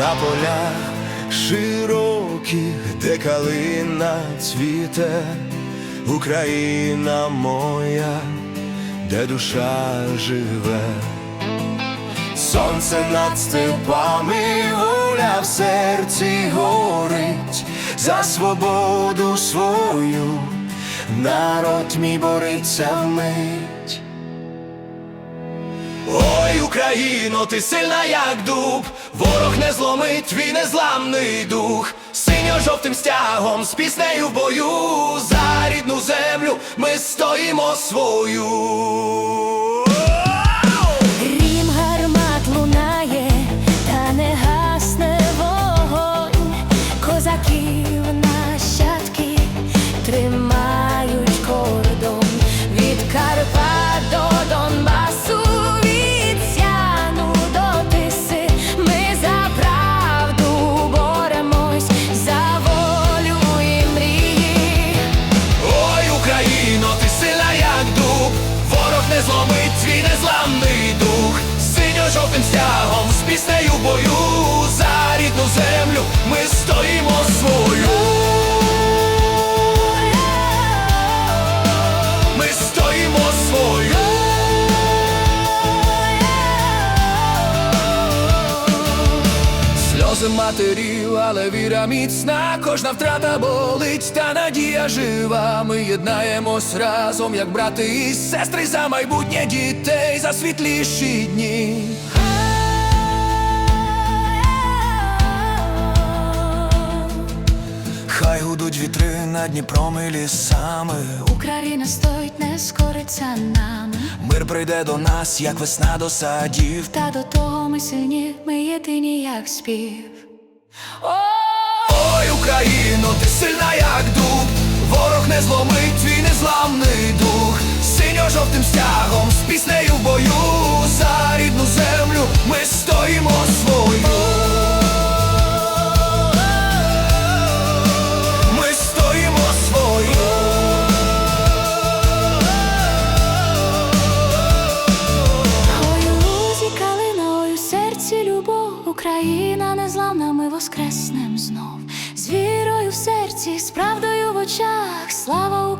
на полях широких, де калина цвіте, Україна моя, де душа живе. Сонце над степами гуля в серці горить за свободу свою, народ мій бореться вмить. Україно, ти сильна, як дуб, ворог не зломить твій незламний дух, синьо-жовтим стягом з піснею в бою, за рідну землю ми стоїмо свою. Незламний дух, синьо-жовтим стягом з піснею бою, за рідну землю ми стоїмо Сльози матерів, але віра міцна, кожна втрата болить, та надія жива. Ми єднаємось разом, як брати і сестри за майбутнє дітей, за світліші дні. Хай гудуть вітри над Дніпром і лісами. Україна стоїть, не скориться нам. Мир прийде до нас, як весна до садів. Та до того ми сильні, ми єдині, як спів. Ой, Україно, ти сильна, як дуб, ворог не зломить твій незламний дух, синьо-жовтим стягом калина, серці любов, Україна незламна, ми воскреснем знов. З вірою в серці, з правдою в очах, слава